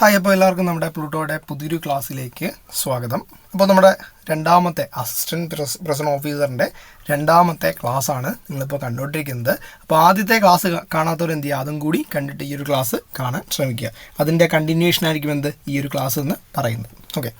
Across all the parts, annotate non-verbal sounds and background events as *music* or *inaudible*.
Hi അപ്പോൾ എല്ലാവർക്കും നമ്മുടെ പ്ലൂട്ടോയുടെ പുതിയൊരു ക്ലാസ്സിലേക്ക് സ്വാഗതം. അപ്പോൾ നമ്മുടെ രണ്ടാമത്തെ അസിസ്റ്റന്റ് പ്രസ് പ്രസന്റ് ഓഫീസറിന്റെ രണ്ടാമത്തെ ക്ലാസ്സാണ് നിങ്ങളിപ്പോൾ കണ്ടുകൊണ്ടിരിക്കുന്നത്. അപ്പോൾ ആദ്യത്തെ ക്ലാസ് കാണാത്തവർ എന്ത് ചെയ്യുക? അതും കൂടി കണ്ടിട്ട് ഈ ഒരു ക്ലാസ് കാണാൻ ശ്രമിക്കുക. അതിന്റെ കണ്ടിന്യൂഷൻ ആയിരിക്കും എന്ത്? ഈ ഒരു ക്ലാസ് എന്ന് പറയുന്നത്. ഓക്കെ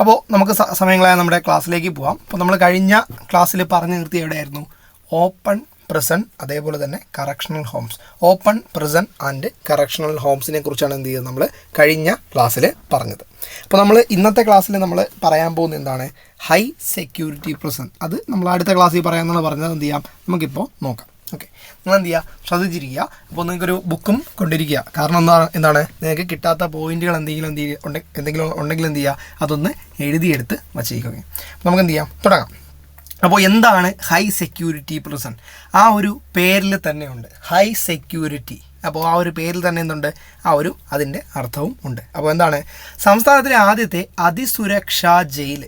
അപ്പോൾ നമുക്ക് സമയങ്ങളായ നമ്മുടെ ക്ലാസ്സിലേക്ക് പോവാം. അപ്പോൾ നമ്മൾ കഴിഞ്ഞ ക്ലാസ്സിൽ പറഞ്ഞു നിർത്തി എവിടെയായിരുന്നു? ഓപ്പൺ പ്രസൻ അതേപോലെ തന്നെ correctional homes open prison and correctional ഹോംസിനെ കുറിച്ചാണ് എന്ത് ചെയ്തത് നമ്മൾ കഴിഞ്ഞ ക്ലാസ്സിൽ പറഞ്ഞത്. അപ്പോൾ നമ്മൾ ഇന്നത്തെ ക്ലാസ്സിൽ നമ്മൾ പറയാൻ പോകുന്നത് എന്താണ്? ഹൈ സെക്യൂരിറ്റി പ്രിസൺ അത് നമ്മൾ അടുത്ത ക്ലാസ്സിൽ പറയാമെന്നാണ് പറഞ്ഞത്. എന്ത് ചെയ്യാം? നമുക്കിപ്പോൾ നോക്കാം. ഓക്കെ നിങ്ങൾ എന്ത് ചെയ്യുക? ശ്രദ്ധിച്ചിരിക്കുക. അപ്പോൾ നിങ്ങൾക്കൊരു ബുക്കും കൊണ്ടിരിക്കുക. കാരണം എന്താണ് എന്താണ്? നിങ്ങൾക്ക് കിട്ടാത്ത പോയിന്റുകൾ എന്തെങ്കിലും എന്ത് ചെയ്യുക എന്തെങ്കിലും ഉണ്ടെങ്കിൽ എന്ത് ചെയ്യുക? അതൊന്ന് എഴുതിയെടുത്ത് വച്ചേക്കുക അപ്പോൾ നമുക്ക് എന്ത് ചെയ്യാം? തുടങ്ങാം. അപ്പോൾ എന്താണ് ഹൈ സെക്യൂരിറ്റി പ്രിസൺ ആ ഒരു പേരിൽ തന്നെ ഉണ്ട് ഹൈ സെക്യൂരിറ്റി അപ്പോൾ ആ ഒരു പേരിൽ തന്നെ എന്തുണ്ട്? ആ ഒരു അതിന്റെ അർത്ഥവും ഉണ്ട്. അപ്പോൾ എന്താണ്? സംസ്ഥാനത്തിലെ ആദ്യത്തെ അതിസുരക്ഷാ ജയിൽ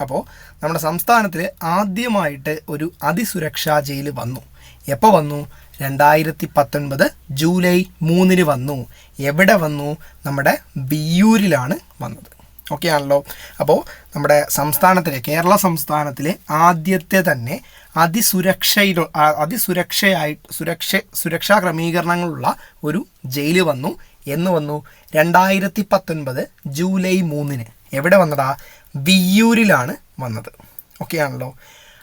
അപ്പോൾ നമ്മുടെ സംസ്ഥാനത്തിൽ ആദ്യമായിട്ട് ഒരു അതിസുരക്ഷാ ജയിൽ വന്നു. എപ്പോൾ വന്നു? രണ്ടായിരത്തി പത്തൊൻപത് ജൂലൈ മൂന്നിന് വന്നു. എവിടെ വന്നു? നമ്മുടെ ബിയൂരിലാണ് വന്നത്. ഓക്കെ ആണല്ലോ അപ്പോൾ നമ്മുടെ സംസ്ഥാനത്തിലെ കേരള സംസ്ഥാനത്തിലെ ആദ്യത്തെ തന്നെ അതിസുരക്ഷയിൽ അതിസുരക്ഷയായി സുരക്ഷ സുരക്ഷാ ക്രമീകരണങ്ങളുള്ള ഒരു ജയിൽ വന്നു. എന്ന് വന്നു? രണ്ടായിരത്തി പത്തൊൻപത് ജൂലൈ മൂന്നിന്. എവിടെ വന്നതാ? വിയ്യൂരിലാണ് വന്നത്. ഓക്കെ ആണല്ലോ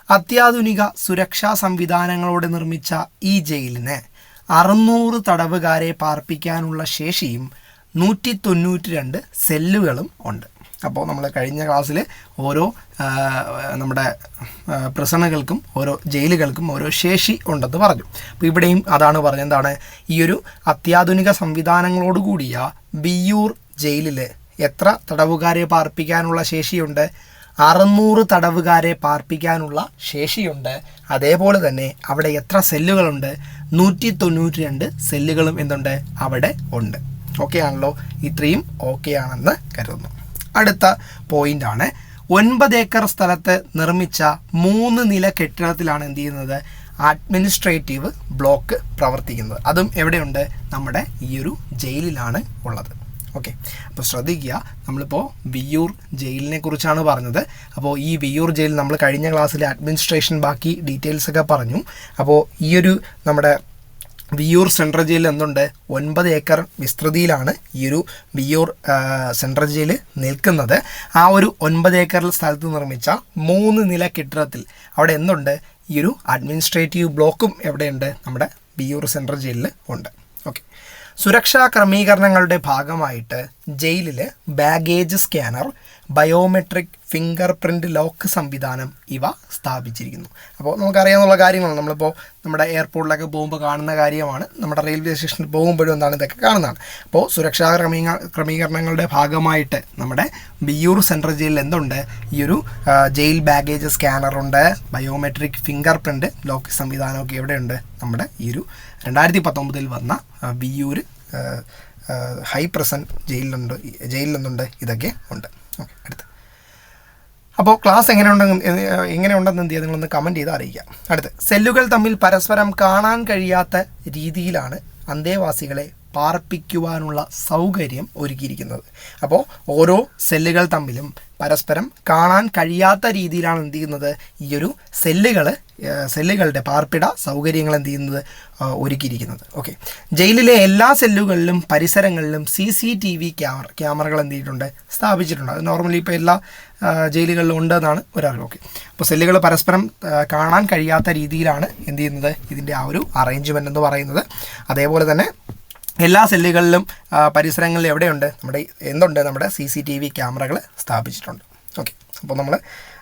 അത്യാധുനിക സുരക്ഷാ സംവിധാനങ്ങളോടെ നിർമ്മിച്ച ഈ ജയിലിന് അറുന്നൂറ് തടവുകാരെ പാർപ്പിക്കാനുള്ള ശേഷിയും നൂറ്റി തൊണ്ണൂറ്റി രണ്ട് സെല്ലുകളും ഉണ്ട്. അപ്പോൾ നമ്മൾ കഴിഞ്ഞ ക്ലാസ്സിൽ ഓരോ നമ്മുടെ പ്രസണകൾക്കും ഓരോ ജയിലുകൾക്കും ഓരോ ശേഷി ഉണ്ടെന്ന് പറഞ്ഞു. അപ്പോൾ ഇവിടെയും അതാണ് പറഞ്ഞത് എന്താണ്? ഈ ഒരു അത്യാധുനിക സംവിധാനങ്ങളോടുകൂടിയ ബിയൂർ ജയിലിൽ എത്ര തടവുകാരെ പാർപ്പിക്കാനുള്ള ശേഷിയുണ്ട്? അറുന്നൂറ് തടവുകാരെ പാർപ്പിക്കാനുള്ള ശേഷിയുണ്ട്. അതേപോലെ തന്നെ അവിടെ എത്ര സെല്ലുകളുണ്ട്? നൂറ്റി തൊണ്ണൂറ്റി രണ്ട് സെല്ലുകളും എന്തുണ്ട്? അവിടെ ഉണ്ട്. ഓക്കെ ആണല്ലോ ഇത്രയും ഓക്കെ ആണെന്ന് കരുതുന്നു. അടുത്ത പോയിന്റ് ആണ്. ഒൻപത് ഏക്കർ സ്ഥലത്ത് നിർമ്മിച്ച മൂന്ന് നില കെട്ടിടത്തിലാണ് എന്ത് ചെയ്യുന്നത്? അഡ്മിനിസ്ട്രേറ്റീവ് ബ്ലോക്ക് പ്രവർത്തിക്കുന്നത്. അതും എവിടെയുണ്ട്? നമ്മുടെ ഈ ഒരു ജയിലിലാണ് ഉള്ളത്. ഓക്കെ. അപ്പോൾ ശ്രദ്ധിക്കുക നമ്മളിപ്പോൾ വിയൂർ ജയിലിനെ കുറിച്ചാണ് പറഞ്ഞത്. അപ്പോൾ ഈ വിയൂർ ജയിൽ നമ്മൾ കഴിഞ്ഞ ക്ലാസ്സിലെ അഡ്മിനിസ്ട്രേഷൻ ബാക്കി ഡീറ്റെയിൽസ് ഒക്കെ പറഞ്ഞു. അപ്പോൾ ഈ ഒരു നമ്മുടെ വിയ്യൂർ സെൻട്രൽ ജയിലിൽ എന്തുണ്ട്? ഒൻപത് ഏക്കർ വിസ്തൃതിയിലാണ് ഈ ഒരു വിയൂർ സെൻട്രൽ ജയിൽ നിൽക്കുന്നത്. ആ ഒരു ഒൻപത് ഏക്കർ സ്ഥലത്ത് നിർമ്മിച്ച മൂന്ന് നില കെട്ടിടത്തിൽ അവിടെ എന്തുണ്ട്? ഈ ഒരു അഡ്മിനിസ്ട്രേറ്റീവ് ബ്ലോക്കും എവിടെയുണ്ട്? നമ്മുടെ വിയൂർ സെൻട്രൽ ജയിലിൽ ഉണ്ട്. ഓക്കെ. സുരക്ഷാ ക്രമീകരണങ്ങളുടെ ഭാഗമായിട്ട് ജയിലിൽ baggage scanner biometric finger print lock സംവിധാനം ഇവ സ്ഥാപിച്ചിരിക്കുന്നു. അപ്പോൾ നമുക്കറിയാവുന്ന കാര്യങ്ങളാണ്. നമ്മളിപ്പോൾ നമ്മുടെ എയർപോർട്ടിലൊക്കെ പോകുമ്പോൾ കാണുന്ന കാര്യമാണ്. നമ്മുടെ റെയിൽവേ സ്റ്റേഷനിൽ പോകുമ്പോഴും എന്താണ് ഇതൊക്കെ കാണുന്നതാണ്. അപ്പോൾ സുരക്ഷാ ക്രമീക ക്രമീകരണങ്ങളുടെ ഭാഗമായിട്ട് നമ്മുടെ ബിയൂർ സെൻട്രൽ ജയിലിൽ എന്തുണ്ട്? ഈ ഒരു ജയിൽ ബാഗേജ് സ്കാനറുണ്ട് ബയോമെട്രിക് ഫിംഗർ പ്രിന്റ് ലോക്ക് സംവിധാനമൊക്കെ എവിടെയുണ്ട്? നമ്മുടെ ഈ ഒരു രണ്ടായിരത്തി പത്തൊമ്പതിൽ വന്ന ബിയൂർ ഹൈ പ്രസന്റ് ജയിലിലുണ്ട് ജയിലിലൊന്നുണ്ട് ഇതൊക്കെ ഉണ്ട്. അടുത്ത്. അപ്പോൾ ക്ലാസ് എങ്ങനെയുണ്ടെന്ന് എങ്ങനെ എങ്ങനെയുണ്ടെന്ന് എന്ത് നിങ്ങളൊന്ന് കമന്റ് ചെയ്ത് അറിയിക്കാം അടുത്ത്. സെല്ലുകൾ തമ്മിൽ പരസ്പരം കാണാൻ കഴിയാത്ത രീതിയിലാണ് അന്തേവാസികളെ പാർപ്പിക്കുവാനുള്ള സൗകര്യം ഒരുക്കിയിരിക്കുന്നത്. അപ്പോൾ ഓരോ സെല്ലുകൾ തമ്മിലും പരസ്പരം കാണാൻ കഴിയാത്ത രീതിയിലാണ് എന്ത് ചെയ്യുന്നത്? ഈ ഒരു സെല്ലുകൾ സെല്ലുകളുടെ പാർപ്പിട സൗകര്യങ്ങൾ എന്ത് ചെയ്യുന്നത്? ഒരുക്കിയിരിക്കുന്നത്. ഓക്കെ. ജയിലിലെ എല്ലാ സെല്ലുകളിലും പരിസരങ്ങളിലും C C T V camera ക്യാമറകൾ എന്ത് ചെയ്തിട്ടുണ്ട്? സ്ഥാപിച്ചിട്ടുണ്ട്. അത് നോർമലി ഇപ്പോൾ എല്ലാ ജയിലുകളിലും ഉണ്ട് എന്നാണ് ഒരാൾ ഓക്കെ. അപ്പോൾ സെല്ലുകൾ പരസ്പരം കാണാൻ കഴിയാത്ത രീതിയിലാണ് എന്ത് ചെയ്യുന്നത്? ഇതിന്റെ ആ ഒരു അറേഞ്ച്മെന്റ് എന്ന് പറയുന്നത്. അതേപോലെ തന്നെ എല്ലാ സെല്ലുകളിലും പരിസരങ്ങളിൽ എവിടെയുണ്ട്? നമ്മുടെ എന്തുണ്ട്? നമ്മുടെ സി സി ടി വി ക്യാമറകൾ സ്ഥാപിച്ചിട്ടുണ്ട്. ഓക്കെ. അപ്പോൾ നമ്മൾ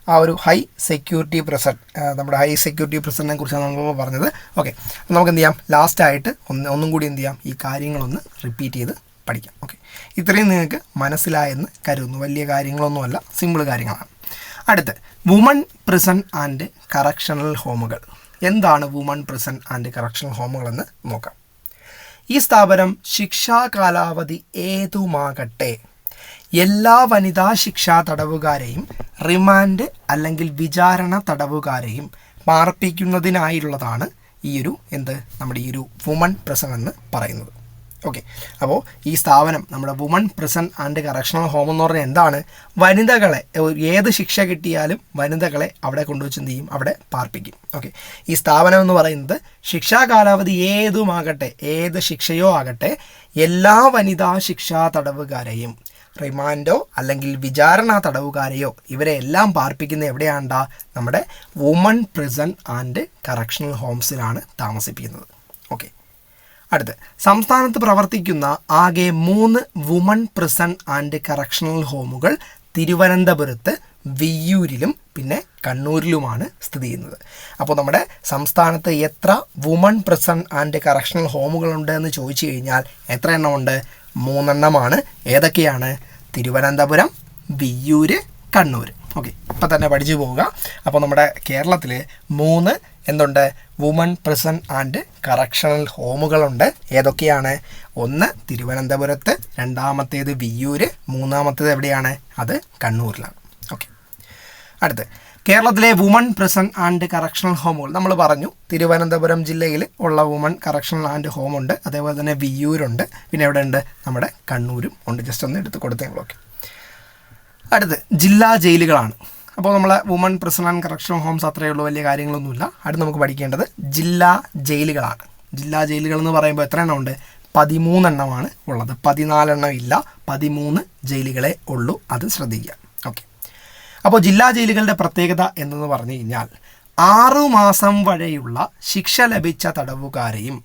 ആ ഒരു ഹൈ സെക്യൂരിറ്റി പ്രസൺ നമ്മുടെ ഹൈ സെക്യൂരിറ്റി പ്രസന്റിനെ കുറിച്ചാണ് നമ്മൾ പറഞ്ഞത്. ഓക്കെ. നമുക്ക് എന്ത് ചെയ്യാം? ലാസ്റ്റായിട്ട് ഒന്ന് ഒന്നും കൂടി എന്ത് ചെയ്യാം? ഈ കാര്യങ്ങളൊന്ന് റിപ്പീറ്റ് ചെയ്ത് പഠിക്കാം. ഓക്കെ. ഇത്രയും നിങ്ങൾക്ക് മനസ്സിലായെന്ന് കരുതുന്നു. വലിയ കാര്യങ്ങളൊന്നുമല്ല സിമ്പിൾ കാര്യങ്ങളാണ്. അടുത്ത് വുമൺ പ്രിസൺ ആൻഡ് കറക്ഷണൽ ഹോമുകൾ എന്താണ് വുമൺ പ്രിസൺ ആൻഡ് കറക്ഷണൽ ഹോമുകളെന്ന് നോക്കാം. ഈ സ്ഥാപനം ശിക്ഷാ കാലാവധി ഏതുമാകട്ടെ. എല്ലാ വനിതാ ശിക്ഷാ തടവുകാരെയും റിമാൻഡ് അല്ലെങ്കിൽ വിചാരണ തടവുകാരെയും പാർപ്പിക്കുന്നതിനായുള്ളതാണ് ഈ ഒരു എന്ത്? നമ്മുടെ ഈ ഒരു വുമൺ പ്രസംഗം എന്ന് പറയുന്നത്. ഓക്കെ അപ്പോൾ ഈ സ്ഥാപനം നമ്മുടെ woman prison and correctional home എന്ന് പറഞ്ഞാൽ എന്താണ്? വനിതകളെ ഏത് ശിക്ഷ കിട്ടിയാലും വനിതകളെ അവിടെ കൊണ്ടുവച്ച് എന്ത് ചെയ്യും? അവിടെ പാർപ്പിക്കും. ഓക്കെ ഈ സ്ഥാപനം എന്ന് പറയുന്നത് ശിക്ഷാ കാലാവധി ഏതുമാകട്ടെ ഏത് ശിക്ഷയോ ആകട്ടെ എല്ലാ വനിതാ ശിക്ഷാ തടവുകാരെയും റിമാൻഡോ അല്ലെങ്കിൽ വിചാരണ തടവുകാരെയോ ഇവരെ എല്ലാം പാർപ്പിക്കുന്ന എവിടെയാണ്ടാ? നമ്മുടെ വുമൺ പ്രിസൺ ആൻഡ് കറക്ഷണൽ ഹോംസിലാണ് താമസിപ്പിക്കുന്നത്. അടുത്ത്. സംസ്ഥാനത്ത് പ്രവർത്തിക്കുന്ന ആകെ മൂന്ന് വുമൺ പ്രിസൺ ആൻഡ് കറക്ഷണൽ ഹോമുകൾ തിരുവനന്തപുരത്ത് വിയ്യൂരിലും പിന്നെ കണ്ണൂരിലുമാണ് സ്ഥിതി ചെയ്യുന്നത്. അപ്പോൾ നമ്മുടെ സംസ്ഥാനത്ത് എത്ര വുമൺ പ്രിസൺ ആൻഡ് കറക്ഷണൽ ഹോമുകളുണ്ട് എന്ന് ചോദിച്ചു കഴിഞ്ഞാൽ എത്ര എണ്ണമുണ്ട് മൂന്നെണ്ണമാണ്. ഏതൊക്കെയാണ്? തിരുവനന്തപുരം വിയ്യൂര് കണ്ണൂർ ഓക്കെ ഇപ്പം തന്നെ പഠിച്ചു പോവുക. അപ്പോൾ നമ്മുടെ കേരളത്തിൽ മൂന്ന് എന്തുണ്ട്? വുമൺ പ്രിസൺ ആൻഡ് കറക്ഷണൽ ഹോമുകളുണ്ട് ഏതൊക്കെയാണ്? ഒന്ന് തിരുവനന്തപുരത്ത് രണ്ടാമത്തേത് വിയ്യൂര് മൂന്നാമത്തേത് എവിടെയാണ്? അത് കണ്ണൂരിലാണ്. ഓക്കെ അടുത്ത്. കേരളത്തിലെ വുമൺ പ്രിസൺ ആൻഡ് കറക്ഷണൽ ഹോമുകൾ നമ്മൾ പറഞ്ഞു തിരുവനന്തപുരം ജില്ലയിൽ ഉള്ള വുമൺ കറക്ഷണൽ ആൻഡ് ഹോം ഉണ്ട്. അതേപോലെ തന്നെ വിയ്യൂരുണ്ട്. പിന്നെ എവിടെ ഉണ്ട് നമ്മുടെ കണ്ണൂരും ഉണ്ട്. ജസ്റ്റ് ഒന്ന് എടുത്ത് കൊടുത്തേങ്ങളൊക്കെ അടുത്ത്. ജില്ലാ ജയിലുകളാണ്. അപ്പോൾ നമ്മളെ woman prison and correction homes അത്രയേ ഉള്ളൂ വലിയ കാര്യങ്ങളൊന്നുമില്ല. അടുത്ത് നമുക്ക് പഠിക്കേണ്ടത് ജില്ലാ ജയിലുകളാണ്. ജില്ലാ ജയിലുകൾ എന്ന് പറയുമ്പോൾ എത്ര എണ്ണം ഉണ്ട് പതിമൂന്നെണ്ണമാണ് ഉള്ളത്. പതിനാലെണ്ണം ഇല്ല പതിമൂന്ന് ജയിലുകളെ ഉള്ളൂ. അത് ശ്രദ്ധിക്കുക. ഓക്കെ. അപ്പോൾ ജില്ലാ ജയിലുകളുടെ പ്രത്യേകത എന്തെന്ന് പറഞ്ഞു കഴിഞ്ഞാൽ ആറു മാസം വരെയുള്ള ശിക്ഷ ലഭിച്ച തടവുകാരെയും